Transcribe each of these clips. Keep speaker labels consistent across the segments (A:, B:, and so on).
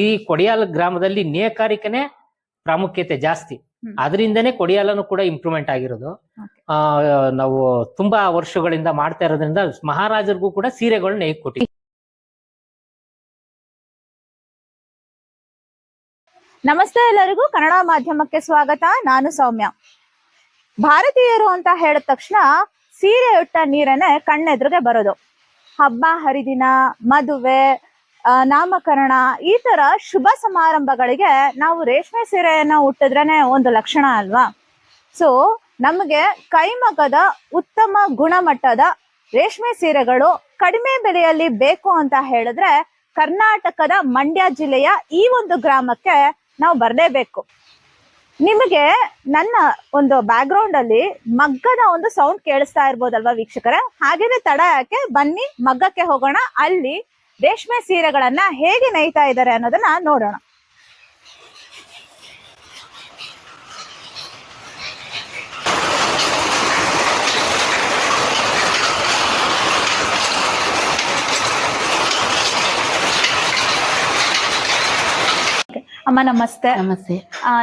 A: ಈ ಕೊಡಿಯಾಲ ಗ್ರಾಮದಲ್ಲಿ ನೇಕಾರಿಕೆನೆ ಪ್ರಾಮುಖ್ಯತೆ ಜಾಸ್ತಿ. ಅದರಿಂದನೇ ಕೊಡಿಯಾಲನು ಕೂಡ ಇಂಪ್ರೂವ್ಮೆಂಟ್ ಆಗಿರೋದು. ಆ ನಾವು ತುಂಬಾ ವರ್ಷಗಳಿಂದ ಮಾಡ್ತಾ ಇರೋದ್ರಿಂದ ಮಹಾರಾಜರಿಗೂ ಕೂಡ ಸೀರೆಗಳನ್ನ ನೇಯ್ಕ್ ಕೊಟ್ಟಿ
B: ನಮಸ್ತೆ ಎಲ್ಲರಿಗೂ. ಕನ್ನಡ ಮಾಧ್ಯಮಕ್ಕೆ ಸ್ವಾಗತ. ನಾನು ಸೌಮ್ಯ. ಭಾರತೀಯರು ಅಂತ ಹೇಳಿದ ತಕ್ಷಣ ಸೀರೆ ಉಟ್ಟ ನೀರನ್ನೇ ಕಣ್ಣೆದುರಿಗೆ ಬರೋದು. ಹಬ್ಬ ಹರಿದಿನ ಮದುವೆ ನಾಮಕರಣ, ಈ ತರ ಶುಭ ಸಮಾರಂಭಗಳಿಗೆ ನಾವು ರೇಷ್ಮೆ ಸೀರೆಯನ್ನ ಹುಟ್ಟಿದ್ರೇನೆ ಒಂದು ಲಕ್ಷಣ ಅಲ್ವಾ? ಸೊ ನಮಗೆ ಕೈಮಗ್ಗದ ಉತ್ತಮ ಗುಣಮಟ್ಟದ ರೇಷ್ಮೆ ಸೀರೆಗಳು ಕಡಿಮೆ ಬೆಲೆಯಲ್ಲಿ ಬೇಕು ಅಂತ ಹೇಳಿದ್ರೆ ಕರ್ನಾಟಕದ ಮಂಡ್ಯ ಜಿಲ್ಲೆಯ ಈ ಒಂದು ಗ್ರಾಮಕ್ಕೆ ನಾವು ಬರಲೇಬೇಕು. ನಿಮಗೆ ನನ್ನ ಒಂದು ಬ್ಯಾಕ್ಗ್ರೌಂಡ್ ಅಲ್ಲಿ ಮಗ್ಗದ ಒಂದು ಸೌಂಡ್ ಕೇಳಿಸ್ತಾ ಇರ್ಬೋದಲ್ವಾ ವೀಕ್ಷಕರ? ಹಾಗೇನೆ ತಡ ಯಾಕೆ? ಬನ್ನಿ ಮಗ್ಗಕ್ಕೆ ಹೋಗೋಣ. ಅಲ್ಲಿ ರೇಷ್ಮೆ ಸೀರೆಗಳನ್ನ ಹೇಗೆ ನೇಯ್ತಾ ಇದ್ದಾರೆ ಅನ್ನೋದನ್ನ ನೋಡೋಣ. ಅಮ್ಮ ನಮಸ್ತೆ.
C: ನಮಸ್ತೆ.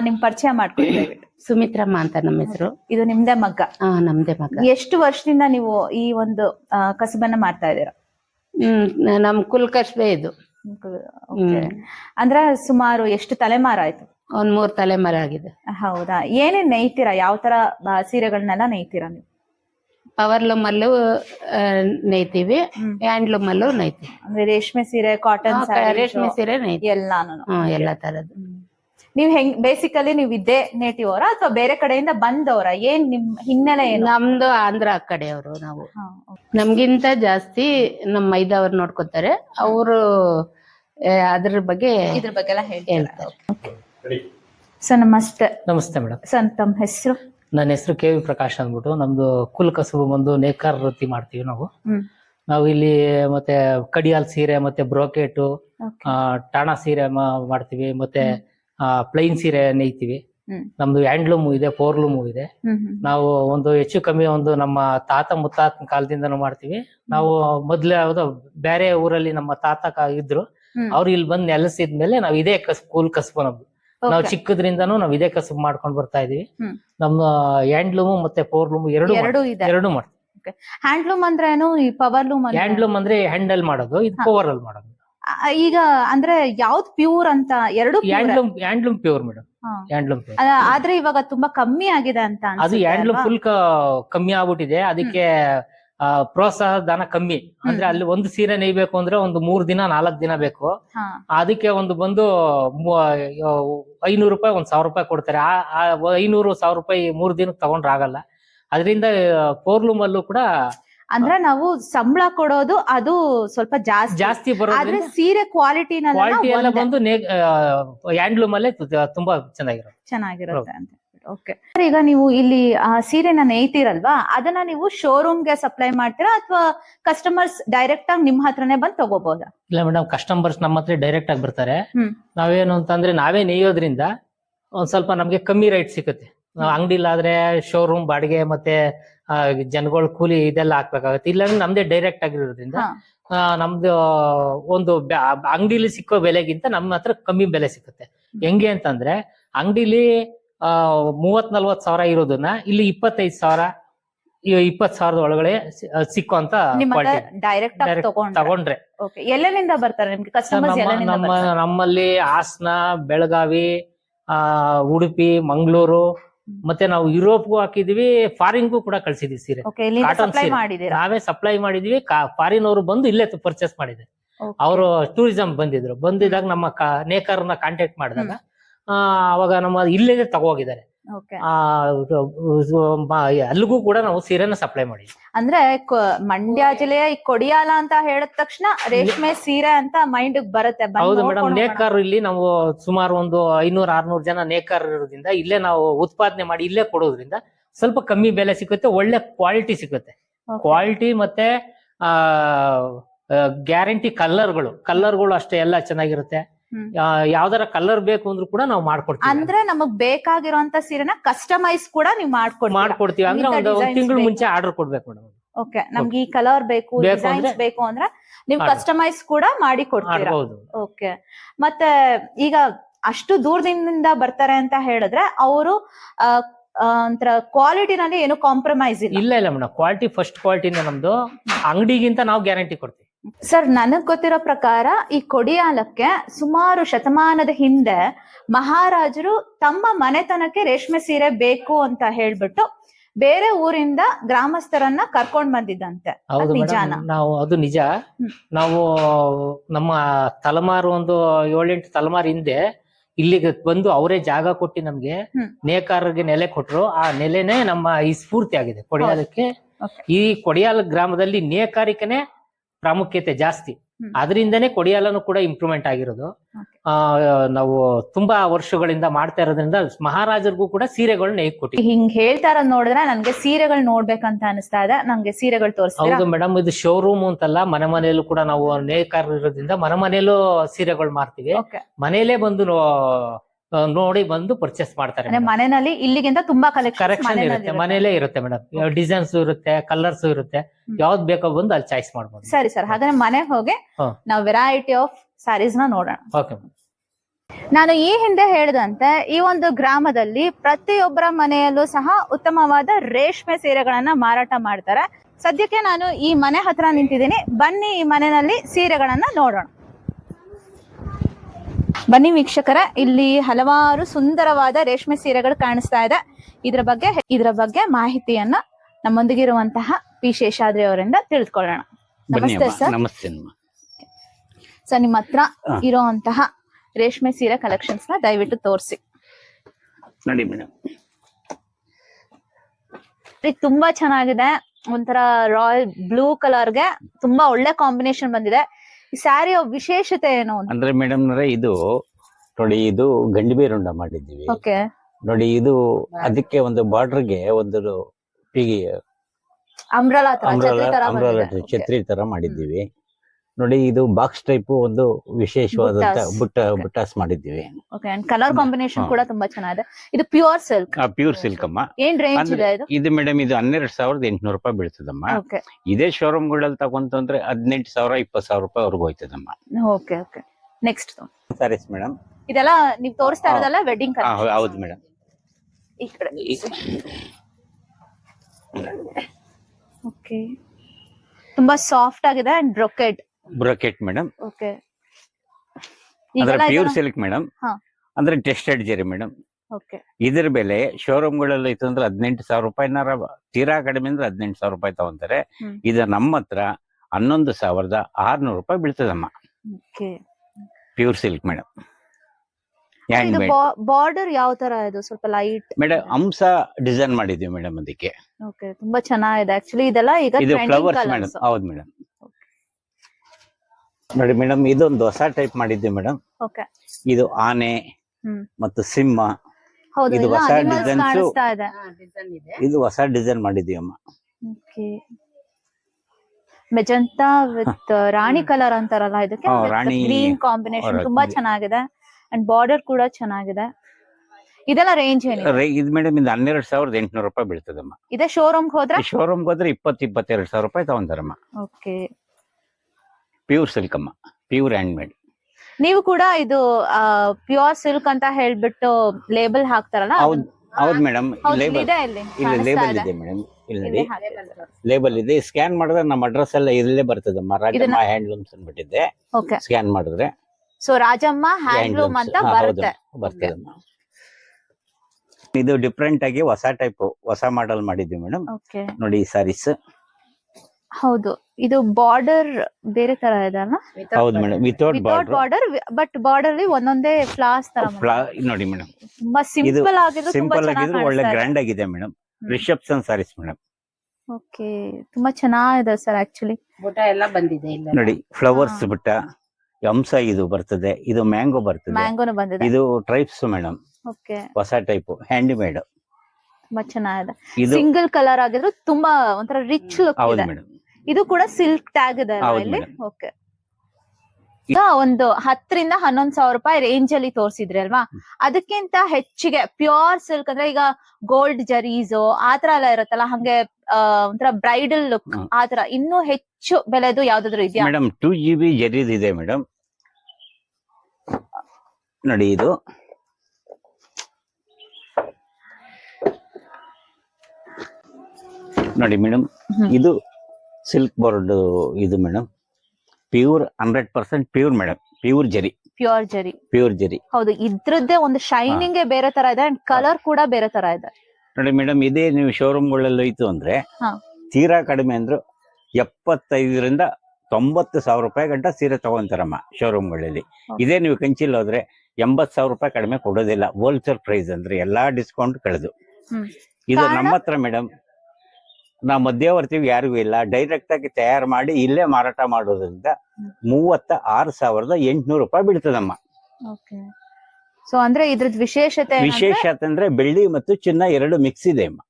B: ನಿಮ್ ಪರಿಚಯ ದಯವಿಟ್ಟು.
C: ಸುಮಿತ್ರಮ್ಮ ಅಂತ ನಮ್ಮ ಹೆಸರು.
B: ಇದು ನಿಮ್ದೇ ಮಗ್ಗ
C: ನಮ್ದೇ ಮಗ್ಗ
B: ಎಷ್ಟು ವರ್ಷದಿಂದ ನೀವು ಈ ಒಂದು ಕಸಬನ್ನ ಮಾಡ್ತಾ ಇದ್ದೀರಾ?
C: ಹ್ಮ್ ನಮ್ ಕುಲ್ಕಸ್ಬೆ ಇದು.
B: ಅಂದ್ರೆ ಸುಮಾರು ಎಷ್ಟು ತಲೆಮಾರಾಯ್ತು
C: ಒಂದ್ ಮೂರ್ ತಲೆಮಾರ ಆಗಿದೆ.
B: ಹೌದಾ? ಏನೇನ್ ನೇಯ್ತೀರಾ? ಯಾವ ತರ ಬ- ಸೀರೆಗಳನ್ನೆಲ್ಲ ನೇಯ್ತೀರಾ ನೀವು?
C: ಪವರ್ ಅಲ್ಲೂ ಆ, ನೇಯ್ತೀವಿ
B: ಹ್ಯಾಂಡ್
C: ಹ್ಯಾಂಡ್ಲೂಮ್ ಅಲ್ಲೂ ನೇಯ್ತೀವಿ.
B: ಅಂದ್ರೆ ರೇಷ್ಮೆ ಸೀರೆ ಕಾಟನ್
C: ಆ, ಕ- ರೇಷ್ಮೆ ಸೀರೆ ನೇಯ್ತೀವಿ.
B: ಎಲ್ಲಾನು
C: ಹ್ಮ್ ಎಲ್ಲಾ ತರದ್ದು.
B: ನೀವ್ ಹೆಂಗ್ ಬೇಸಿಕಲಿ ನೀವು ಇದ್ದೇ ಅವರ ಅಥವಾ ಬೇರೆ ಕಡೆಯಿಂದ ಬಂದವರ? ಏನ್ ನಿಮ್ ಹಿನ್ನೆಲೆ ಏನು?
C: ನಮ್ದು ಆಂಧ್ರ ಕಡೆಯವರು ನಾವು. ನಮ್ಗಿಂತ ಜಾಸ್ತಿ ನಮ್ಮ ಮೈದವ್ರು ನೋಡ್ಕೊತಾರೆ. ಅವರು ಅದ್ರ ಬಗ್ಗೆ
B: ಇದ್ರ ಬಗ್ಗೆ ಎಲ್ಲ ಹೇಳ್ತೀರಾ.
C: ಹೇಳ್ತಾರೆ
B: ಸರ್ ನಮಸ್ತೆ.
A: ನಮಸ್ತೆ ಮೇಡಮ್.
B: ಸರ್ ತಮ್ಮ ಹೆಸರು?
A: ನನ್ನ ಹೆಸರು ಕೆ ವಿ ಪ್ರಕಾಶ್ ಅಂದ್ಬಿಟ್ಟು ನಮ್ದು ಕುಲ್ ಕಸುಬು ಬಂದು ನೇಕಾರ ವೃತ್ತಿ ಮಾಡ್ತೀವಿ ನಾವು.
B: ಹ್ಮ್.
A: ನಾವು ಇಲ್ಲಿ ಮತ್ತೆ ಕಡಿಯಾಲ್ ಸೀರೆ ಮತ್ತೆ ಬ್ರೋಕೆಟು
B: ಟಾಣ
A: ಆ, ಟಾಣಾ ಸೀರೆ ಮಾ- ಮಾಡ್ತೀವಿ. ಮತ್ತೆ ಪ್ಲೈನ್ ಸೀರೆ ನೇಯ್ತೀವಿ. ನಮ್ದು ಹ್ಯಾಂಡ್ಲೂಮ್ ಇದೆ ಫೋರ್ಲೂಮ್ ಇದೆ. ನಾವು ಒಂದು ಹೆಚ್ಚು ಕಮ್ಮಿ ಒಂದು ನಮ್ಮ ತಾತ ಮುತ್ತಾತನ ಕಾಲದಿಂದನೂ ಮಾಡ್ತೀವಿ. ನಾವು ಮೊದ್ಲು ಯಾವ್ದೋ ಬೇರೆ ಊರಲ್ಲಿ ನಮ್ಮ ತಾತ ಇದ್ರು. ಅವ್ರು ಇಲ್ಲಿ ಬಂದ್ ನೆಲೆಸಿದ್ಮೇಲೆ ನಾವು ಇದೇ ಕಸ್ ಕೂಲ್ ಕಸಬು ನಮ್ದು. ನಾವು ಚಿಕ್ಕದ್ರಿಂದಾನು ನಾವ್ ಇದೇ ಕಸಬು ಮಾಡ್ಕೊಂಡ್ ಬರ್ತಾ ಇದೀವಿ. ನಮ್ಮ ಹ್ಯಾಂಡ್ಲೂಮ್ ಮತ್ತೆ ಫೋರ್ಲೂಮ್ ಎರಡು
B: ಎರಡು
A: ಮಾಡ್ತೀವಿ.
B: ಹ್ಯಾಂಡ್ಲೂಮ್ ಅಂದ್ರೆ ಏನು ಈ ಪವರ್ ಲೂಮ್
A: ಹ್ಯಾಂಡ್ಲೂಮ್ ಅಂದ್ರೆ ಹ್ಯಾಂಡಲ್ ಮಾಡೋದು ಇದು. ಪವರ್ ಅಲ್ಲಿ ಮಾಡೋದು.
B: ಈಗ ಅಂದ್ರೆ ಯಾವ್ದು ಪ್ಯೂರ್ ಅಂತ? ಎರಡು.
A: Handloom handloom pure madam handloom pure
B: ಆದ್ರೆ ಇವಾಗ ತುಂಬಾ ಕಮ್ಮಿ ಆಗಿದೆ ಅಂತ
A: ಅದು ಹ್ಯಾಂಡ್ಲೂಮ್ ಫುಲ್ ಕಮ್ಮಿ ಆಗ್ಬಿಟ್ಟಿದೆ. ಅದಕ್ಕೆ ಪ್ರೋತ್ಸಾಹ ದಾನ ಕಮ್ಮಿ. ಅಂದ್ರೆ ಅಲ್ಲಿ ಒಂದು ಸೀರೆ ನೇಯ್ಬೇಕು ಅಂದ್ರೆ ಒಂದು ಮೂರ್ ದಿನ ನಾಲ್ಕ್ ದಿನ ಬೇಕು. ಅದಕ್ಕೆ ಒಂದು ಬಂದು ಐನೂರು ರೂಪಾಯಿ ಒಂದ್ ಸಾವಿರ ರೂಪಾಯಿ ಕೊಡ್ತಾರೆ. ಆ ಆ ಐನೂರು ಸಾವಿರ ರೂಪಾಯಿ ಮೂರ್ ದಿನಕ್ಕೆ ತಗೊಂಡ್ರಾಗಲ್ಲ ಅದರಿಂದ ಫೋರ್ಲೂಮ್ ಅಲ್ಲೂ ಕೂಡ
B: ಅಂದ್ರೆ ನಾವು ಸಂಬಳ ಕೊಡೋದು ಅದು ಸ್ವಲ್ಪ ಜಾಸ್ತಿ.
A: ಜಾಸ್ತಿ
B: ಆದ್ರೆ ಸೀರೆ ಕ್ವಾಲಿಟಿ
A: ಬಂದು ಹ್ಯಾಂಡ್ಲೂಮ್ ಅಲ್ಲೇ ತುಂಬಾ ಚೆನ್ನಾಗಿರೋ
B: ಚೆನ್ನಾಗಿರುತ್ತೆ ಅಂತ ಓಕೆ ಈಗ ನೀವು ಇಲ್ಲಿ ಆ ಸೀರೆನ ನೇಯ್ತೀರಲ್ವಾ? ಅದನ್ನ ನೀವು ಶೋರೂಮ್ಗೆ ಸಪ್ಲೈ ಮಾಡ್ತೀರಾ ಅಥವಾ ಕಸ್ಟಮರ್ಸ್ ಡೈರೆಕ್ಟ್ ಆಗಿ ನಿಮ್ ಹತ್ರನೇ ಬಂದ್ ತಗೋಬಹುದಾ
A: ಇಲ್ಲ ಮೇಡಮ್ ಕಸ್ಟಮರ್ಸ್ ನಮ್ಮ ಹತ್ರ ಡೈರೆಕ್ಟ್ ಆಗಿ ಬರ್ತಾರೆ. ನಾವೇನು ಅಂತಂದ್ರೆ ನಾವೇ ನೇಯೋದ್ರಿಂದ ಒಂದ್ ಸ್ವಲ್ಪ ನಮ್ಗೆ ಕಮ್ಮಿ ರೇಟ್ ಸಿಗುತ್ತೆ. ನಾವು ಅಂಗಡಿಲಾದ್ರೆ ಶೋರೂಮ್ ಬಾಡಿಗೆ ಮತ್ತೆ ಜನಗಳ ಕೂಲಿ ಇದೆಲ್ಲ ಹಾಕ್ಬೇಕಾಗತ್ತೆ. ಇಲ್ಲಾಂದ್ರೆ ನಮ್ದೇ ಡೈರೆಕ್ಟ್ ಆಗಿರೋದ್ರಿಂದ ನಮ್ದು ಒಂದು ಅಂಗಡಿಲಿ ಸಿಕ್ಕೋ ಬೆಲೆಗಿಂತ ನಮ್ಮ ಹತ್ರ ಕಮ್ಮಿ ಬೆಲೆ ಸಿಗುತ್ತೆ ಹೆಂಗೆ ಅಂತಂದ್ರೆ ಅಂಗಡಿಲಿ ಆ ಮೂವತ್ ನಲ್ವತ್ ಸಾವಿರ ಇರೋದನ್ನ ಇಲ್ಲಿ ಇಪ್ಪತ್ತೈದು ಸಾವಿರ ಇಪ್ಪತ್ ಸಾವಿರದ ಒಳಗಡೆ ಸಿಕ್ಕುವಂತ
B: ಡೈರೆಕ್ಟ್ ತಗೊಂಡ್ರೆ. ಎಲ್ಲರಿಂದ ಬರ್ತಾರೆ?
A: ನಮ್ಮಲ್ಲಿ ಹಾಸನ ಬೆಳಗಾವಿ ಆ ಉಡುಪಿ ಮಂಗಳೂರು ಮತ್ತೆ ನಾವು ಯುರೋಪ್ಗೂ ಹಾಕಿದ್ವಿ ಫಾರಿನ್ಗೂ ಕೂಡ ಕಳ್ಸಿದೀವಿ ಸೀರೆ.
B: ಸಪ್ಲೈ
A: ಸೀರೆ. ನಾವೇ ಸಪ್ಲೈ ಮಾಡಿದೀವಿ ಫಾರಿನ್ ಅವರು ಬಂದು ಇಲ್ಲೇ ಪರ್ಚೇಸ್
B: ಮಾಡಿದ್ರು.
A: ಅವರು ಟೂರಿಸಂ ಬಂದಿದ್ರು. ಬಂದಿದಾಗ ನಮ್ಮ ನೇಕಾರನ್ನ ಕಾಂಟ್ಯಾಕ್ಟ್ ಮಾಡಿದಾಗ ಆ, ಅವಾಗ ನಮ್ಮ ಇಲ್ಲೇ ತಗೋಗಿದ್ದಾರೆ. ಆ ಅಲ್ಲಿಗೂ ಕೂಡ ನಾವು ಸೀರೆನ ಸಪ್ಲೈ ಮಾಡಿದ್ವಿ.
B: ಅಂದ್ರೆ ಕೊ- ಮಂಡ್ಯ ಜಿಲ್ಲೆಯ ಈ ಕೊಡಿಯಾಲ ಅಂತ ಹೇಳಿದ ತಕ್ಷಣ ರೇಷ್ಮೆ ಸೀರೆ ಅಂತ ಮೈಂಡ್ ಬರುತ್ತೆ. ಬಂದ್
A: ಹೌದು ಮೇಡಮ್ ನೇಕಾರ್ ಇಲ್ಲಿ ನಾವು ಸುಮಾರು ಒಂದು ಐನೂರ ಆರ್ನೂರ್ ಜನ ನೇಕರ್ ಇರೋದ್ರಿಂದ ಇಲ್ಲೇ ನಾವು ಉತ್ಪಾದನೆ ಮಾಡಿ ಇಲ್ಲೇ ಕೊಡೋದ್ರಿಂದ ಸ್ವಲ್ಪ ಕಮ್ಮಿ ಬೆಲೆ ಸಿಗುತ್ತೆ ಒಳ್ಳೆ ಕ್ವಾಲಿಟಿ ಸಿಗುತ್ತೆ. ಕ್ವಾಲಿಟಿ ಮತ್ತೆ ಆ ಗ್ಯಾರಂಟಿ ಕಲ್ಲರ್ಗಳು ಕಲ್ಲರ್ಗಳು ಅಷ್ಟೇ ಎಲ್ಲ ಚೆನ್ನಾಗಿರುತ್ತೆ. ಯಾವ್ದಾರ ಕಲರ್ ಬೇಕು ಅಂದ್ರೂ ಕೂಡ ನಾವು ಮಾಡ್ಕೊಡ್ತೀವಿ.
B: ಅಂದ್ರೆ ನಮಗ್ ಬೇಕಾಗಿರುವಂತ ಸೀರೆನ ಕಸ್ಟಮೈಸ್ ಕೂಡ ನೀವು ಮಾಡ್ಕೊಡ್ತೀರಾ.
A: ಮಾಡ್ಕೊಡ್ತೀವಿ. ಅಂದ್ರೆ ಒಂದು ತಿಂಗಳು ಮುಂಚೆ ಆರ್ಡರ್ ಕೊಡ್ಬೇಕು ಮೇಡಮ್.
B: ಓಕೆ ನಮ್ಗೆ ಈ ಕಲರ್ ಬೇಕು
A: ಬೇಕು
B: ಡಿಸೈನ್ಸ್
A: ಅಂದ್ರೆ-
B: ಬೇಕು ಅಂದ್ರೆ ನೀವು ಕಸ್ಟಮೈಸ್ ಕೂಡ ಮಾಡಿ ಕೊಡ್ತೀರಾ. ಓಕೆ ಮತ್ತೆ ಈಗ ಅಷ್ಟು ದೂರದಿಂದ ಬರ್ತಾರೆ ಅಂತ ಹೇಳಿದ್ರೆ ಅವರು ಒಂಥರ ಕ್ವಾಲಿಟಿನಲ್ಲಿ ಏನು ಕಾಂಪ್ರಮೈಸ್ ಇಲ್ಲ.
A: ಇಲ್ಲ ಇಲ್ಲ ಮೇಡಮ್. ಕ್ವಾಲಿಟಿ ಫಸ್ಟ್ ಕ್ವಾಲಿಟಿನೇ ನಮ್ದು. ಅಂಗಡಿಗಿಂತ ನಾವು ಗ್ಯಾರಂಟಿ ಕೊಡ್ತೀವಿ.
B: ಸರ್ ನನಗ್ ಗೊತ್ತಿರೋ ಪ್ರಕಾರ ಈ ಕೊಡಿಯಾಲಕ್ಕೆ ಸುಮಾರು ಶತಮಾನದ ಹಿಂದೆ ಮಹಾರಾಜರು ತಮ್ಮ ಮನೆತನಕ್ಕೆ ರೇಷ್ಮೆ ಸೀರೆ ಬೇಕು ಅಂತ ಹೇಳ್ಬಿಟ್ಟು ಬೇರೆ ಊರಿಂದ ಗ್ರಾಮಸ್ಥರನ್ನ ಕರ್ಕೊಂಡ್ ಬಂದಿದ್ದಂತೆ.
A: ನಾವು ಅದು ನಿಜ. ನಾವು ನಮ್ಮ ತಲೆಮಾರು ಒಂದು ಏಳೆಂಟು ತಲೆಮಾರು ಹಿಂದೆ ಇಲ್ಲಿಗೆ ಬಂದು ಅವರೇ ಜಾಗ ಕೊಟ್ಟು ನಮ್ಗೆ. ನೇಕಾರರಿಗೆ ನೆಲೆ ಕೊಟ್ರು. ಆ ನೆಲೆನೇ ನಮ್ಮ ಈ ಸ್ಫೂರ್ತಿ ಆಗಿದೆ ಕೊಡಿಯಾಲಕ್ಕೆ. ಈ ಕೊಡಿಯಾಲ ಗ್ರಾಮದಲ್ಲಿ ನೇಕಾರಿಕೆನೆ ಪ್ರಾಮುಖ್ಯತೆ ಜಾಸ್ತಿ. ಅದರಿಂದನೇ ಕೊಡಿಯಾಲನು ಕೂಡ ಇಂಪ್ರೂವ್ಮೆಂಟ್ ಆಗಿರೋದು. ಆ ನಾವು ತುಂಬಾ ವರ್ಷಗಳಿಂದ ಮಾಡ್ತಾ ಇರೋದ್ರಿಂದ ಮಹಾರಾಜರಿಗೂ ಕೂಡ ಸೀರೆಗಳು ನೇಯ್ ಕೊಟ್ಟಿ
B: ಹಿಂಗ್ ಹೇಳ್ತಾರ ನೋಡಿದ್ರೆ ನನ್ಗೆ ಸೀರೆಗಳು ನೋಡ್ಬೇಕಂತ ಅನಿಸ್ತಾ ಇದೆ. ನಂಗೆ ಸೀರೆಗಳು ತೋರಿಸ್ತಾ
A: ಹೌದು ಮೇಡಮ್ ಇದು ಶೋರೂಮ್ ಅಂತಲ್ಲ ಮನೆ ಮನೆಯಲ್ಲೂ ಕೂಡ ನಾವು ನೇಕಾರ ಇರೋದ್ರಿಂದ ಮನೆ ಮನೆಯಲ್ಲೂ ಸೀರೆಗಳು ಮಾರ್ತೀವಿ. ಮನೆಯಲ್ಲೇ ಬಂದು ನೋಡಿ ಬಂದು ಪರ್ಚೇಸ್ ಮಾಡ್ತಾರೆ
B: ಮನೆಯಲ್ಲಿ ಇಲ್ಲಿಗಿಂತ ತುಂಬಾ ಕಲೆಕ್ಷನ್
A: ಕರೆಕ್ಷನ್ ಇರುತ್ತೆ ಮನೆಯಲ್ಲೇ ಇರುತ್ತೆ. ಮೇಡಮ್ ಡಿಸೈನ್ಸ್ ಇರುತ್ತೆ ಕಲರ್ಸ್ ಇರುತ್ತೆ. ಯಾವ್ದು ಬೇಕೋ ಬಂದು ಅಲ್ಲಿ ಚಾಯ್ಸ್ ಮಾಡ್ಬೋದು.
B: ಸರಿ ಸರ್ ಹಾಗಾದ್ರೆ ಮನೆಗೆ ಹೋಗಿ. ನಾವು ವೆರೈಟಿ ಆಫ್ ಸ್ಯಾರೀಸ್ನ ನೋಡೋಣ.
A: ಓಕೆ
B: ನಾನು ಈ ಹಿಂದೆ ಹೇಳಿದಂತೆ ಈ ಒಂದು ಗ್ರಾಮದಲ್ಲಿ ಪ್ರತಿಯೊಬ್ಬರ ಮನೆಯಲ್ಲೂ ಸಹ ಉತ್ತಮವಾದ ರೇಷ್ಮೆ ಸೀರೆಗಳನ್ನ ಮಾರಾಟ ಮಾಡ್ತಾರೆ. ಸದ್ಯಕ್ಕೆ ನಾನು ಈ ಮನೆ ಹತ್ರ ನಿಂತಿದ್ದೀನಿ. ಬನ್ನಿ ಈ ಮನೆಯಲ್ಲಿ ಸೀರೆಗಳನ್ನ ನೋಡೋಣ. ಬನ್ನಿ ವೀಕ್ಷಕರ ಇಲ್ಲಿ ಹಲವಾರು ಸುಂದರವಾದ ರೇಷ್ಮೆ ಸೀರೆಗಳು ಕಾಣಿಸ್ತಾ ಇದೆ. ಇದ್ರ ಬಗ್ಗೆ ಇದ್ರ ಬಗ್ಗೆ ಮಾಹಿತಿಯನ್ನ ನಮ್ಮೊಂದಿಗಿರುವಂತಹ ಪಿ ಶೇಷಾದ್ರಿ ಅವರಿಂದ ತಿಳಿದುಕೊಳ್ಳೋಣ. ನಮಸ್ತೆ ಸರ್.
D: ನಮಸ್ತೆ
B: ಸರ್ ನಿಮ್ಮ ಹತ್ರ. ಇರುವಂತಹ ರೇಷ್ಮೆ ಸೀರೆ ಕಲೆಕ್ಷನ್ಸ್ನ ದಯವಿಟ್ಟು ತೋರಿಸಿ.
D: ನೋಡಿ ಮೇಡಮ್.
B: ತುಂಬಾ ಚೆನ್ನಾಗಿದೆ. ಒಂಥರ ರಾಯಲ್ ಬ್ಲೂ ಕಲರ್ಗೆ ತುಂಬಾ ಒಳ್ಳೆ ಕಾಂಬಿನೇಷನ್ ಬಂದಿದೆ. ಈ ಸ್ಯಾರಿಯ ವಿಶೇಷತೆ ಏನು
D: ಅಂದ್ರೆ ಮೇಡಮ್ ಇದು ನೋಡಿ ಇದು ಗಂಡಿಬೇರುಂಡ ಮಾಡಿದ್ದೀವಿ.
B: ಓಕೆ.
D: ನೋಡಿ ಇದು ಅದಕ್ಕೆ ಒಂದು ಬಾರ್ಡರ್ಗೆ ಒಂದು ಪಿಗಿ
B: ಅಂಬ್ರಲಾ ತರ. ಛತ್ರಿ ತರ
D: ಮಾಡಿದ್ದೀವಿ. ನೋಡಿ ಇದು ಬಾಕ್ಸ್ ಟೈಪ್ ಒಂದು ವಿಶೇಷವಾದಂತ
B: ಬುಟ್ಟಾಸ್.
D: ಬುಟ್ಟ ಬುಟ್ಟಾಸ್ ಮಾಡಿದ್ದೀವಿ.
B: ಓಕೆ ಅಂಡ್ ಕಲರ್ ಕಾಂಬಿನೇಷನ್ ಕೂಡ ತುಂಬಾ ಚೆನ್ನಾಗಿದೆ. ಇದು ಪ್ಯೂರ್ ಸಿಲ್ಕ್
D: ಪ್ಯೂರ್ ಸಿಲ್ಕ್ ಅಮ್ಮ.
B: ಏನ್ ರೇಂಜ್ ಇದೆ ಇದು?
D: ಇದು ಮೇಡಮ್ ಇದು ಹನ್ನೆರಡು ಸಾವಿರದ ಎಂಟುನೂರು ರೂಪಾಯಿ ಬೀಳ್ತದಮ್ಮ.
B: ಓಕೆ
D: ಇದೇ ಶೋರೂಮ್ಗಳಲ್ಲಿ ತಗೊಂತಂದ್ರೆ ಹದಿನೆಂಟು ಸಾವಿರ ಇಪ್ಪತ್ತು ಸಾವಿರ ರೂಪಾಯಿ ವರೆಗೂ ಹೋಯ್ತದಮ್ಮ.
B: Okay okay next
D: saris madam
B: ಇದೆಲ್ಲ ನೀವು ತೋರಿಸ್ತಾ ಇರೋದಲ್ಲ ವೆಡ್ಡಿಂಗ್ ಕಲರ್
D: ಹೌದು ಮೇಡಮ್
B: ಈ ಕಡೆ. ಓಕೆ ತುಂಬಾ ಸಾಫ್ಟ್ ಆಗಿದೆ and brocade
D: brocade madam
B: okay.
D: ಅಂದ್ರೆ ಪ್ಯೂರ್ ಸಿಲ್ಕ್ ಮೇಡಮ್
B: ಹಾ.
D: ಅಂದ್ರೆ ಟೆಸ್ಟೆಡ್ ಜರಿ ಮೇಡಮ್
B: ಓಕೆ.
D: ಇದ್ರ ಬೆಲೆ ಶೋರೂಮ್ಗಳಲ್ಲಿ ಇತ್ತು ಅಂದ್ರೆ ಹದಿನೆಂಟು ಸಾವಿರ ರೂಪಾಯಿನಾರ ತೀರಾ ಕಡಿಮೆ ಅಂದ್ರೆ ಹದಿನೆಂಟು ಸಾವಿರ ರೂಪಾಯಿ ತಗೊಂತಾರೆ.
B: ಹ್ಮ್.
D: ಇದು ನಮ್ಮ ಹತ್ರ ಹನ್ನೊಂದು ಸಾವಿರದ ಆರ್ನೂರು ರೂಪಾಯಿ ಬೀಳ್ತದಮ್ಮ.
B: Okay.
D: Pure silk madam hand
B: ಇದು
D: ಮೇಡ್.
B: ಬಾರ್ಡರ್ ಯಾವ ತರ ಇದು? ಸ್ವಲ್ಪ ಲೈಟ್.
D: ಮೇಡಮ್ ಹಂಸ ಡಿಸೈನ್ ಮಾಡಿದ್ವಿ ಮೇಡಮ್ ಅದಕ್ಕೆ.
B: ಓಕೆ ತುಂಬಾ ಚೆನ್ನಾಗಿದೆ. ಆಕ್ಚುಲಿ ಇದೆಲ್ಲ ಈಗ
D: ಇದು ಫ್ಲವರ್ಸ್ ಮೇಡಮ್ ಹೌದು ಮೇಡಮ್ ನೋಡಿ ಮೇಡಮ್ ಇದೊಂದು ಹೊಸ ಟೈಪ್ ಮಾಡಿದ್ವಿ ಮೇಡಮ್.
B: ಓಕೆ
D: ಇದು ಆನೆ. ಮತ್ತು ಸಿಂಹ.
B: ಹೌದು
D: ಇದು ಹೊಸ
B: ಡಿಸೈನ್ ಇದೆ.
D: ಇದು. ಹೊಸ ಡಿಸೈನ್ ಮಾಡಿದ್ವಿ ಅಮ್ಮ.
B: Okay magenta with rani colour ಅಂತಾರಲ್ಲ ಇದಕ್ಕೆ
D: ರಾಣಿ
B: ಗ್ರೀನ್ ಕಾಂಬಿನೇಷನ್ ತುಂಬಾ ಚೆನ್ನಾಗಿದೆ. ಅಂಡ್ ಬಾರ್ಡರ್ ಕೂಡ ಚೆನ್ನಾಗಿದೆ. ಇದೆಲ್ಲ ರೇಂಜ್ ಏನಿದೆ?
D: ಇದು ಮೇಡಮ್ ಇದು ಹನ್ನೆರಡು ಸಾವಿರದ ಎಂಟುನೂರು ರೂಪಾಯಿ ಬೀಳ್ತದಮ್ಮ.
B: ಇದೆ ಶೋರೂಮ್ ಹೋದ್ರೆ?
D: ಶೋರೂಮ್ ಹೋದ್ರೆ ಇಪ್ಪತ್ತು ಇಪ್ಪತ್ತೆರಡು ಸಾವಿರ ರೂಪಾಯಿ ತಗೊಂತಾರಮ್ಮ
B: ಓಕೆ
D: ಪ್ಯೂರ್ ಸಿಲ್ಕ್ ಅಮ್ಮ ಪ್ಯೂರ್ ಹ್ಯಾಂಡ್ ಮೇಡ್
B: ನೀವು ಕೂಡ ಇದು ಪ್ಯೂರ್ ಸಿಲ್ಕ್ ಅಂತ ಹೇಳ್ಬಿಟ್ಟು ಲೇಬಲ್ ಹಾಕ್ತಾರಲ್ಲ
D: ಹೌದು ಹೌದು ಮೇಡಮ್
B: ಹೌದು
D: ಲೇಬಲ್
B: ಇದೆ ಇಲ್ಲಿ.
D: ಇಲ್ಲಿ
B: ಕಾಣಿಸ್ತಾ
D: ಲೇಬಲ್
B: ಇದೆ.
D: ಇದೆ. ಮೇಡಮ್ ಇಲ್ಲಿ
B: ಇಲ್ಲಿ
D: ನೋಡಿ.
B: ಹಾಕಿದ್ದಾರೆ.
D: ಲೇಬಲ್ ಇದೆ. ಸ್ಕ್ಯಾನ್ ಮಾಡಿದ್ರೆ ನಮ್ಮ ಅಡ್ರೆಸ್ ಎಲ್ಲ ಇಲ್ಲೇ ರಾಜಮ್ಮ
B: ಇದನ್ನ-
D: ಹ್ಯಾಂಡ್ಲೂಮ್ಸ್ ಅಂದ್ಬಿಟ್ಟಿದೆ
B: ಓಕೆ.
D: ಸ್ಕ್ಯಾನ್ ಮಾಡಿದ್ರೆ.
B: So Rajamma handloom
D: Handlooms.
B: ಅಂತ
D: ಹಾ,
B: ಬರುತ್ತೆ.
D: ಇದು ಡಿಫ್ರೆಂಟ್ ಆಗಿ ಹೊಸ ಟೈಪ್ ಹೊಸ ಮಾಡೆಲ್ ಮಾಡಿದ್ವಿ ಮೇಡಮ್
B: ಓಕೆ
D: ನೋಡಿ ಈ ಸಾರೀಸ್
B: ಹೌದು. ಇದು ಬಾರ್ಡರ್ ಬೇರೆ ತರ ಇದೆ ಅಲ್ಲ
D: ಹೌದು madam without
B: without
D: border
B: border but border ಅಲ್ಲಿ ಒಂದೊಂದೇ ಫ್ಲಾಸ್ ತರ ಮಾಡಿದ್ದಾರೆ.
D: ನೋಡಿ ಮೇಡಮ್
B: ತುಂಬಾ ಸಿಂಪಲ್ ಆಗಿದ್ರು ತುಂಬಾ
D: ಸಿಂಪಲ್
B: ಚೆನ್ನಾಗಿ
D: ಆಗಿದ್ರು ಒಳ್ಳೆ ಗ್ರ್ಯಾಂಡ್ ಆಗಿದೆ madam reception saris madam
B: okay. ತುಂಬಾ ಚೆನ್ನಾಗಿದೆ ಸರ್ ಆಕ್ಚುಲಿ
C: ಊಟ ಎಲ್ಲ ಬಂದಿದೆ ಇಲ್ಲ
D: ನೋಡಿ ಫ್ಲವರ್ಸ್
B: ಹಾ.
D: ಬಿಟ್ಟ ಹಂಸ ಇದು ಬರ್ತದೆ ಇದು ಮ್ಯಾಂಗೋ ಬರ್ತದೆ.
B: ಮ್ಯಾಂಗೋನು ಬಂದಿದೆ.
D: ಇದು ಟ್ರೈಪ್ಸ್ ಮೇಡಮ್
B: ಓಕೆ.
D: ಹೊಸ ಟೈಪ್ ಹ್ಯಾಂಡಿ ಮೇಡ್
B: ತುಂಬಾ ಚೆನ್ನಾಗಿದೆ.
D: ಇದು
B: ಸಿಂಗಲ್ ಕಲರ್ ಆಗಿದ್ರು ತುಂಬಾ ಒಂಥರ ರಿಚ್ ಲುಕ್
D: ಹೌದು
B: ಇದೆ.
D: ಮೇಡಮ್
B: ಇದು ಕೂಡ ಸಿಲ್ಕ್ ಟ್ಯಾಗ್ ಇದೆ ಅಲ್ವಾ
D: ಹೌದು
B: ಇಲ್ಲಿ? ಓಕೆ ಈಗ ಒಂದು ಹತ್ತರಿಂದ ಹನ್ನೊಂದ್ ಸಾವಿರ ರೂಪಾಯಿ ರೇಂಜ್ ಅಲ್ಲಿ ತೋರಿಸಿದ್ರಿ ಅಲ್ವಾ? ಅದಕ್ಕಿಂತ ಹೆಚ್ಚಿಗೆ ಪ್ಯೂರ್ ಸಿಲ್ಕ್ ಅಂದ್ರೆ ಈಗ ಗೋಲ್ಡ್ ಜರೀಸು ಆತರ ಎಲ್ಲ ಇರುತ್ತಲ್ಲ ಹಂಗೆ ಆ, ಒಂಥರ ಬ್ರೈಡಲ್ ಲುಕ್
D: ಹ್ಮ್.
B: ಆತರ ಇನ್ನೂ ಹೆಚ್ಚು ಬೆಲೆದು ಯಾವ್ದಾದ್ರು ಇದೆಯಾ?
D: Madam two G B zaris ಇದೆ ಮೇಡಮ್ ನೋಡಿ ಇದು. ನೋಡಿ ಮೇಡಮ್ ಇದು ಸಿಲ್ಕ್ ಬೋರ್ಡ್ ಇದು madam. Pure hundred percent pure madam pure zari
B: pure zari
D: pure zari
B: ಹೌದು ಇದ್ರದ್ದೇ ಒಂದು ಶೈನಿಂಗ್ ಬೇರೆ ತರ ಇದೆ ಅಂಡ್ ಕಲರ್ ಕೂಡ ಬೇರೆ ತರ ಇದೆ.
D: ನೋಡಿ ಮೇಡಮ್ ಇದೇ ನೀವು ಶೋರೂಮ್ಗಳಲ್ಲಿ ಹೋಯ್ತು ಅಂದ್ರೆ
B: ಹಾ.
D: ತೀರಾ ಕಡಿಮೆ ಅಂದ್ರು ಎಪ್ಪತ್ತೈದರಿಂದ ತೊಂಬತ್ತು ಸಾವಿರ ರೂಪಾಯಿ ಗಂಟ ಸೀರೆ ತಗೊಂತಾರಮ್ಮ ಶೋರೂಮ್ಗಳಲ್ಲಿ
B: ಗಳಲ್ಲಿ.
D: ಇದೇ ನೀವು ಕಂಚಿಲ್ ಹೋದ್ರೆ ಎಂಬತ್ ಸಾವಿರ ರೂಪಾಯಿ ಕಡಿಮೆ ಕೊಡೋದಿಲ್ಲ. ಹೋಲ್ಸೇಲ್ ಪ್ರೈಸ್ ಅಂದ್ರೆ ಎಲ್ಲಾ ಡಿಸ್ಕೌಂಟ್ ಕಳೆದು. ಇದು? ನಮ್ಮ ಹತ್ರ ಮೇಡಮ್ ನಾವು ಮಧ್ಯವರ್ತಿಗೆ ಯಾರಿಗೂ ಇಲ್ಲ. ಡೈರೆಕ್ಟ್ ಆಗಿ ತಯಾರು ಮಾಡಿ ಇಲ್ಲೇ ಮಾರಾಟ ಮಾಡೋದ್ರಿಂದ. ಮೂವತ್ತ ಆರು ಸಾವಿರದ ಎಂಟುನೂರು ರೂಪಾಯಿ ಬೀಳ್ತದಮ್ಮ.
B: ಓಕೆ. ಸೊ ಅಂದ್ರೆ ಇದ್ರದ್ ವಿಶೇಷತೆ
D: ವಿಶೇಷತೆ ಅಂದ್ರೆ ಬೆಳ್ಳಿ ಮತ್ತು ಚಿನ್ನ ಎರಡು ಮಿಕ್ಸ್ ಇದೆ ಅಮ್ಮ.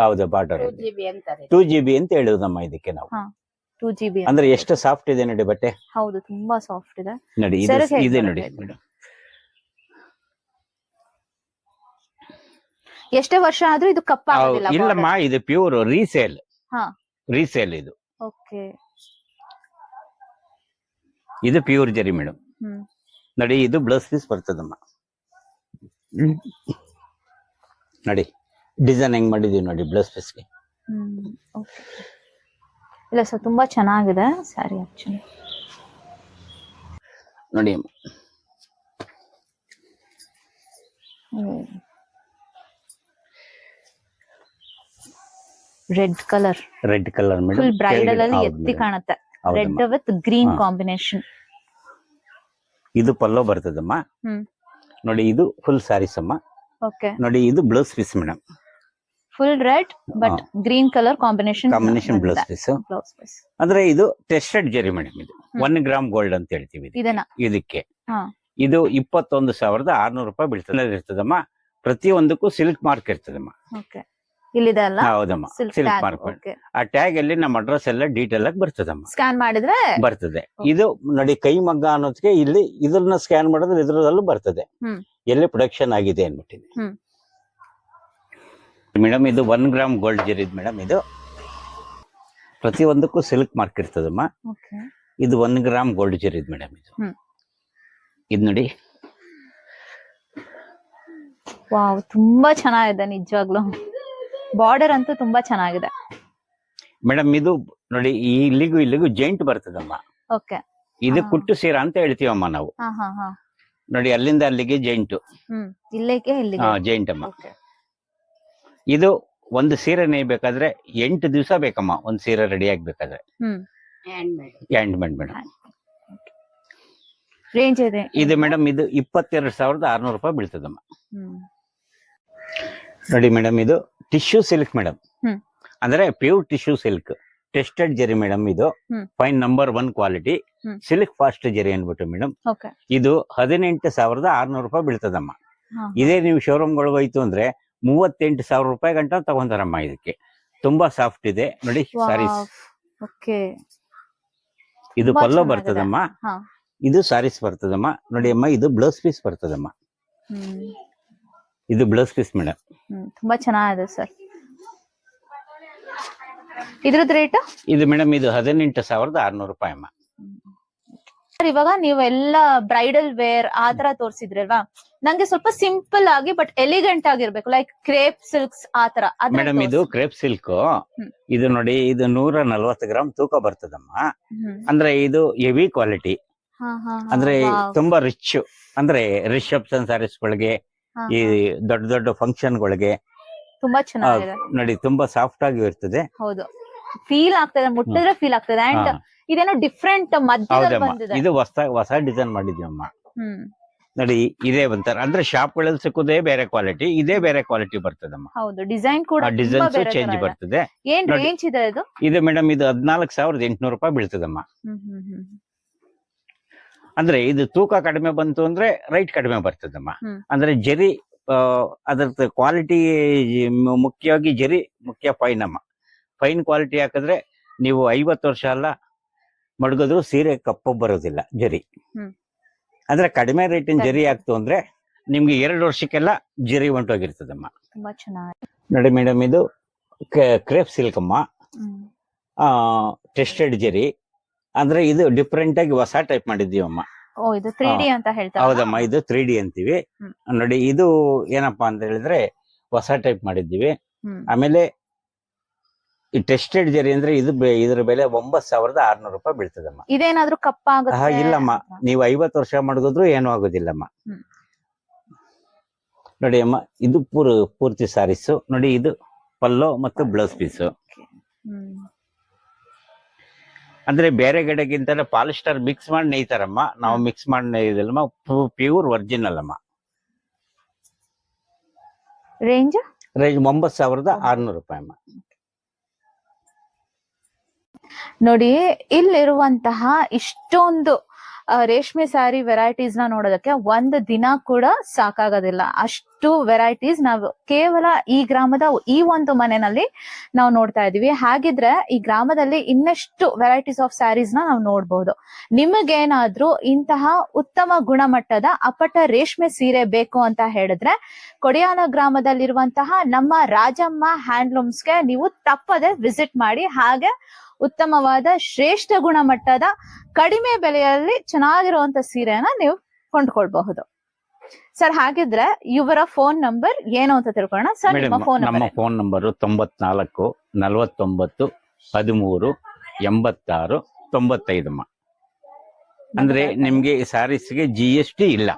D: ಹೌದು ಬಾರ್ಡರ್
C: ಟೂ ಜಿ ಬಿ
D: ಅಂತ ಹೇಳುದಮ್ಮ ಇದಕ್ಕೆ ನಾವು.
B: ಟೂ ಜಿ ಬಿ
D: ಅಂದ್ರೆ ಎಷ್ಟು ಸಾಫ್ಟ್ ಇದೆ ನೋಡಿ ಬಟ್ಟೆ.
B: ಹೌದು ತುಂಬಾ ಸಾಫ್ಟ್ ಇದೆ.
D: ನೋಡಿ ಇದೆ ನೋಡಿ
B: ಇದು?
D: ಮೇಡಮ್
B: ಎಷ್ಟೇ ವರ್ಷ ಆದ್ರೂ ಇದು ಕಪ್ಪ ಆಗೋದಿಲ್ಲ
D: ಇಲ್ಲಮ್ಮ ಇದು ಪ್ಯೂರ್ ರೀಸೇಲ್
B: ಹಾ.
D: ರೀಸೇಲ್ ಇದು.
B: ಓಕೆ.
D: ಇದು ಪ್ಯೂರ್ ಜರಿ ಮೇಡಮ್ ನಡಿ ಇದು ಬ್ಲೌಸ್ ಪೀಸ್ ಬರ್ತದಮ್ಮ. ನಡಿ ಡಿಸೈನ್ ಹೆಂಗ್ ಮಾಡಿದೀವಿ ನೋಡಿ ಬ್ಲೌಸ್ ಪೀಸ್ಗೆ
B: ಇಲ್ಲ ಸರ್ ತುಂಬಾ ಚೆನ್ನಾಗಿದೆ ಸ್ಯಾರಿ ಆಕ್ಚುಲಿ
D: ನೋಡಿ
B: red colour.
D: Red colour madam
B: full bridal ಅಲ್ಲಿ ಎತ್ತಿ ಕಾಣುತ್ತೆ. Red with green. ಕಾಂಬಿನೇಷನ್
D: ಇದು ಪಲ್ಲೋ ಬರ್ತದಮ್ಮ. ನೋಡಿ ಇದು ಫುಲ್ ಸ್ಯಾರೀಸ್ ಅಮ್ಮ.
B: ಓಕೆ
D: ನೋಡಿ ಇದು blouse piece madam
B: full red but green colour combination
D: combination blouse piece ಅಂದ್ರೆ ಇದು ಟೆಸ್ಟೆಡ್ ಜರಿ ಮೇಡಮ್ ಇದು. ಒನ್ ಗ್ರಾಮ್ ಗೋಲ್ಡ್ ಅಂತ ಹೇಳ್ತೀವಿ ಇದಕ್ಕೆ.
B: ಇದನ್ನ.
D: ಇದಕ್ಕೆ. ಇದು ಇಪ್ಪತ್ತೊಂದು ಸಾವಿರದ ಆರ್ನೂರು ರೂಪಾಯಿ ಬೀಳ್ತದೆ. ಇರ್ತದಮ್ಮ. ಪ್ರತಿಯೊಂದಕ್ಕೂ ಸಿಲ್ಕ್ ಮಾರ್ಕ್ ಇರ್ತದಮ್ಮ.
B: ಓಕೆ ಇಲ್ಲಿದೆ ಅಲ್ಲ?
D: ಹೌದಮ್ಮ
B: ಸಿಲ್ಕ್
D: ಮಾರ್ಕ್ ಆ ಟ್ಯಾಗ್ ಅಲ್ಲಿ ನಮ್ಮ ಅಡ್ರೆಸ್ ಎಲ್ಲ ಡೀಟೇಲ್ ಆಗಿ ಬರ್ತದಮ್ಮ.
B: ಸ್ಕ್ಯಾನ್ ಮಾಡಿದ್ರೆ?
D: ಬರ್ತದೆ. ಇದು ನೋಡಿ ಕೈ ಮಗ್ಗ ಅನ್ನೋದಕ್ಕೆ ಇಲ್ಲಿ ಇದನ್ನ ಸ್ಕ್ಯಾನ್ ಮಾಡಿದ್ರೆ ಇದ್ರದಲ್ಲೂ ಬರ್ತದೆ.
B: ಹ್ಮ್.
D: ಎಲ್ಲಿ ಪ್ರೊಡಕ್ಷನ್ ಆಗಿದೆ ಅನ್ಬಿಟ್ಟಿದೆ
B: ಹ್ಮ್.
D: ಮೇಡಮ್ ಇದು ಒನ್ ಗ್ರಾಮ್ ಗೋಲ್ಡ್ ಜರಿದ್ ಮೇಡಮ್ ಇದು. ಪ್ರತಿಯೊಂದಕ್ಕೂ ಸಿಲ್ಕ್ ಮಾರ್ಕ್ ಇರ್ತದಮ್ಮ. ಇದು ಒನ್ ಗ್ರಾಮ್ ಗೋಲ್ಡ್ ಜರಿದ್ ಮೇಡಮ್ ಇದು.
B: ಹ್ಮ್.
D: ಇದು ನೋಡಿ.
B: ವಾವ್ ತುಂಬಾ ಚೆನ್ನಾಗಿದೆ ನಿಜವಾಗ್ಲು. ಬಾರ್ಡರ್ ಅಂತೂ ತುಂಬಾ ಚೆನ್ನಾಗಿದೆ.
D: ಮೇಡಮ್ ಇದು ನೋಡಿ ಇಲ್ಲಿಗೂ ಇಲ್ಲಿಗೂ ಜೈಂಟ್ ಬರ್ತದಮ್ಮ.
B: ಓಕೆ
D: ಇದು ಕುಟ್ಟು ಸೀರ ಅಂತ ಹೇಳ್ತೀವಮ್ಮ ನಾವು.
B: ಹಾ ಹಾ ಹಾ.
D: ನೋಡಿ ಅಲ್ಲಿಂದ ಅಲ್ಲಿಗೆ ಜೈಂಟ್
B: ಹ್ಮ್ ಇಲ್ಲಿಗೆ ಇಲ್ಲಿಗೆ.
D: ಹಾ ಜೈಂಟ್ ಅಮ್ಮ.
B: ಓಕೆ
D: ಇದು ಒಂದು ಸೀರೆ ನೇಯ್ಬೇಕಾದ್ರೆ ಎಂಟು ದಿವಸ ಬೇಕಮ್ಮ ಒಂದ್ ಸೀರೆ ರೆಡಿ ಆಗ್ಬೇಕಾದ್ರೆ.
B: ಹ್ಮ್.
C: Hand made
D: handmade madam.
B: Range ಇದೆ.
D: ಇದು ಮೇಡಮ್ ಇದು ಇಪ್ಪತ್ತೆರಡು ಸಾವಿರದ ಆರ್ನೂರು ರೂಪಾಯಿ ಬೀಳ್ತದಮ್ಮ.
B: ಹ್ಮ್.
D: ನೋಡಿ ಮೇಡಮ್ ಇದು ಟಿಶ್ಯೂ ಸಿಲ್ಕ್ ಮೇಡಮ್. ಅಂದ್ರೆ pure tissue silk tested zari madam ಇದು. Fine number one quality. Silk fast zari ಅನ್ಬಿಟ್ಟು ಮೇಡಮ್. ಇದು ಹದಿನೆಂಟು ಸಾವಿರದ ಆರ್ನೂರು ರೂಪಾಯಿ ಬೀಳ್ತದಮ್ಮ. ಇದೇ ನೀವು ಶೋರೂಮ್ ಹೋಯ್ತು ಅಂದ್ರೆ ಮೂವತ್ತೆಂಟು ಸಾವಿರ ರೂಪಾಯಿ ಗಂಟ ತಗೊಂತಾರಮ್ಮ ಇದಕ್ಕೆ. ತುಂಬಾ ಸಾಫ್ಟ್ ಇದೆ. ನೋಡಿ ಸಾರೀಸ್. ಇದು ಪಲ್ಲೋ. ಬರ್ತದಮ್ಮ. ಇದು ಸಾರೀಸ್ ಬರ್ತದಮ್ಮ. ನೋಡಿ ಅಮ್ಮ ಇದು ಬ್ಲೌಸ್ ಪೀಸ್ ಬರ್ತದಮ್ಮ. ಇದು ಬ್ಲೌಸ್ ಪೀಸ್ ಮೇಡಮ್
B: ತುಂಬಾ ಚೆನ್ನಾಗಿದೆ ಸರ್ ಇದ್ರದ್ ರೇಟ್
D: ಇದು ಮೇಡಮ್ ಇದು ಹದಿನೆಂಟು ಸಾವಿರದ ಆರ್ನೂರು ರೂಪಾಯಿ ಅಮ್ಮ.
B: ಸರ್ ಇವಾಗ ನೀವು ಎಲ್ಲ ಬ್ರೈಡಲ್ ವೇರ್ ಆ ತರ ತೋರಿಸಿದ್ರಲ್ವಾ? ನಂಗೆ ಸ್ವಲ್ಪ ಸಿಂಪಲ್ ಆಗಿ ಬಟ್ ಎಲಿಗೆಂಟ್ ಆಗಿರ್ಬೇಕು ಲೈಕ್ ಕ್ರೇಪ್ ಸಿಲ್ಕ್ಸ್ ಆ ತರ
D: ಮೇಡಮ್ ಇದು ಕ್ರೇಪ್ ಸಿಲ್ಕ್ ಇದು ನೋಡಿ ಇದು ನೂರ ನಲ್ವತ್ತು ಗ್ರಾಮ್ ತೂಕ ಬರ್ತದಮ್ಮ. ಅಂದ್ರೆ ಇದು ಹೆವಿ ಕ್ವಾಲಿಟಿ ಅಂದ್ರೆ ತುಂಬಾ ರಿಚ್ ಅಂದ್ರೆ ರಿಸೆಪ್ಷನ್ ಸ್ಯಾರೀಸ್ ಗಳಿಗೆ ಈ ದೊಡ್ಡ ದೊಡ್ಡ ಫಂಕ್ಷನ್ ಗಳಿಗೆ
B: ತುಂಬಾ ಚೆನ್ನಾಗಿದೆ.
D: ನೋಡಿ ತುಂಬಾ ಸಾಫ್ಟ್ ಆಗಿ ಇರ್ತದೆ.
B: ಹೌದು. ಫೀಲ್ ಆಗ್ತದೆ ಮುಟ್ಟಿದ್ರೆ ಫೀಲ್ ಆಗ್ತದೆ ಅಂಡ್ ಇದೇನೋ ಡಿಫ್ರೆಂಟ್ ಮಧ್ಯದಲ್ಲಿ ಬಂದಿದೆ.
D: ಇದು ಹೊಸ ಹೊಸ ಡಿಸೈನ್ ಮಾಡಿದ್ವಿ
B: ಅಮ್ಮ
D: ನೋಡಿ ಇದೇ ಬಂತಾರೆ ಅಂದ್ರೆ ಶಾಪ್ಗಳಲ್ಲಿ ಸಿಕ್ಕುದೇ ಬೇರೆ ಕ್ವಾಲಿಟಿ ಇದೇ ಬೇರೆ ಕ್ವಾಲಿಟಿ ಬರ್ತದಮ್ಮ.
B: ಹೌದು. ಡಿಸೈನ್ ಕೂಡ ಡಿಸೈನ್
D: ಡಿಸೈನ್ಸ್ ಚೇಂಜ್ ಬರ್ತದೆ.
B: ಏನ್ ರೇಂಜ್ ಇದೆ ಇದು?
D: ಇದು ಮೇಡಮ್ ಇದು ಹದಿನಾಲ್ಕು ಸಾವಿರದ ಎಂಟುನೂರು ರೂಪಾಯಿ ಬೀಳ್ತದಮ್ಮ.
B: ಹ್ಮ್ ಹ್ಮ್ ಹ್ಮ್.
D: ಅಂದ್ರೆ ಇದು ತೂಕ ಕಡಿಮೆ ಬಂತು ಅಂದ್ರೆ ರೈಟ್ ಕಡಿಮೆ ಬರ್ತದಮ್ಮ. ಅಂದ್ರೆ ಜರಿ ಅದ್ರ ಕ್ವಾಲಿಟಿ ಮುಖ್ಯವಾಗಿ ಜರಿ ಮುಖ್ಯ ಫೈನ್ ಅಮ್ಮ ಫೈನ್ ಕ್ವಾಲಿಟಿ ಹಾಕಿದ್ರೆ ನೀವು ಐವತ್ತು ವರ್ಷ ಅಲ್ಲ ಮಡಗಿದ್ರು ಸೀರೆ ಕಪ್ಪು ಬರೋದಿಲ್ಲ ಜರಿ. ಅಂದ್ರೆ ಕಡಿಮೆ ರೇಟಿನ ಜರಿ ಆಗ್ತು ಅಂದ್ರೆ ನಿಮ್ಗೆ ಎರಡು ವರ್ಷಕ್ಕೆಲ್ಲ ಜರಿ ಹೊಂಟೋಗಿರ್ತದಮ್ಮ ನೋಡಿ ಮೇಡಮ್ ಇದು ಕ್ರೇಪ್ ಸಿಲ್ಕ್ ಅಮ್ಮ ಟೆಸ್ಟೆಡ್ ಜರಿ. ಅಂದ್ರೆ ಇದು ಡಿಫ್ರೆಂಟ್ ಆಗಿ ಹೊಸ ಟೈಪ್ ಮಾಡಿದ್ದೀವಮ್ಮ
B: ಓ ಇದು ತ್ರೀ ಡಿ ಅಂತ ಹೇಳ್ತಾರೆ
D: ಹೌದಮ್ಮ ಇದು ತ್ರೀ ಡಿ ಅಂತೀವಿ. ನೋಡಿ ಇದು ಏನಪ್ಪಾ ಅಂತ ಹೇಳಿದ್ರೆ ಹೊಸ ಟೈಪ್ ಮಾಡಿದ್ದೀವಿ. ಆಮೇಲೆ ಈ ಟೆಸ್ಟೆಡ್ ಜರಿ ಅಂದ್ರೆ ಇದು ಇದ್ರ ಬೆಲೆ ಒಂಬತ್ ಸಾವಿರದ ಆರ್ನೂರು ರೂಪಾಯಿ ಬೀಳ್ತದಮ್ಮ.
B: ಇದೇನಾದ್ರೂ ಕಪ್ಪ
D: ಇಲ್ಲಮ್ಮ. ನೀವು ಐವತ್ತು ವರ್ಷ ಮಾಡಿದ್ರು ಏನೂ ಆಗೋದಿಲ್ಲಮ್ಮ. ನೋಡಿ ಅಮ್ಮ ಇದು ಪೂರ್ ಪೂರ್ತಿ ಸಾರೀಸು. ನೋಡಿ ಇದು ಪಲ್ಲೋ ಮತ್ತು ಬ್ಲೌಸ್ ಪೀಸು. ಅಂದ್ರೆ ಬೇರೆ ಕಡೆಗಿಂತ ಪಾಲಿಸ್ಟರ್ ಮಿಕ್ಸ್ ಮಾಡಿ ನೇಯ್ತಾರಮ್ಮ ನಾವು ಮಿಕ್ಸ್ ಮಾಡಿ ನೇಯ್ದಲ್ಲಮ್ಮ ಪ್ಯೂರ್ ಒರಿಜಿನಲ್ ಅಮ್ಮ.
B: ರೇಂಜ್
D: ರೇಂಜ್ ಒಂಬತ್ತು ಸಾವಿರದ ಆರ್ನೂರು ರೂಪಾಯಿ ಅಮ್ಮ.
B: ನೋಡಿ ಇಲ್ಲಿರುವಂತಹ ಇಷ್ಟೊಂದು ರೇಷ್ಮೆ ಸಾರಿ ವೆರೈಟೀಸ್ನ ನೋಡೋದಕ್ಕೆ ಒಂದು ದಿನ ಕೂಡ ಸಾಕಾಗೋದಿಲ್ಲ. ಅಷ್ಟು ವೆರೈಟೀಸ್ ನಾವು ಕೇವಲ ಈ ಗ್ರಾಮದ ಈ ಒಂದು ಮನೆಯಲ್ಲಿ ನಾವು ನೋಡ್ತಾ ಇದೀವಿ ಹಾಗಿದ್ರೆ ಈ ಗ್ರಾಮದಲ್ಲಿ ಇನ್ನಷ್ಟು ವೆರೈಟೀಸ್ ಆಫ್ ಸ್ಯಾರೀಸ್ನ ನಾವು ನೋಡ್ಬೋದು. ನಿಮಗೇನಾದ್ರೂ ಇಂತಹ ಉತ್ತಮ ಗುಣಮಟ್ಟದ ಅಪಟ ರೇಷ್ಮೆ ಸೀರೆ ಬೇಕು ಅಂತ ಹೇಳಿದ್ರೆ ಕೊಡಿಯಾನ ಗ್ರಾಮದಲ್ಲಿರುವಂತಹ ನಮ್ಮ ರಾಜಮ್ಮ ಹ್ಯಾಂಡ್ಲೂಮ್ಸ್ಗೆ ನೀವು ತಪ್ಪದೆ ವಿಸಿಟ್ ಮಾಡಿ ಹಾಗೆ ಉತ್ತಮವಾದ ಶ್ರೇಷ್ಠ ಗುಣಮಟ್ಟದ ಕಡಿಮೆ ಬೆಲೆಯಲ್ಲಿ ಚೆನ್ನಾಗಿರುವಂತ ಸೀರೆನ ನೀವು ಕೊಂಡ್ಕೊಳ್ಬಹುದು. ಸರ್ ಹಾಗಿದ್ರೆ ಇವರ ಫೋನ್ ನಂಬರ್ ಏನು ಅಂತ ತಿಳ್ಕೊಳ್ಳೋಣ. ಸರ್ ನಿಮ್ಮ
D: ಮೇಡಮ್
B: ಫೋನ್
D: ನಮ್ಮ
B: ನಂಬರ್
D: ಫೋನ್ ನಂಬರ್ ತೊಂಬತ್ನಾಲ್ಕು ನಲವತ್ತೊಂಬತ್ತು ಹದಿಮೂರು ಎಂಬತ್ತಾರು ತೊಂಬತ್ತೈದಮ್ಮ ಅಂದ್ರೆ ನಿಮ್ಗೆ ಈ ಸಾರೀಸ್ಗೆ ಜಿ ಎಸ್ ಟಿ ಇಲ್ಲ.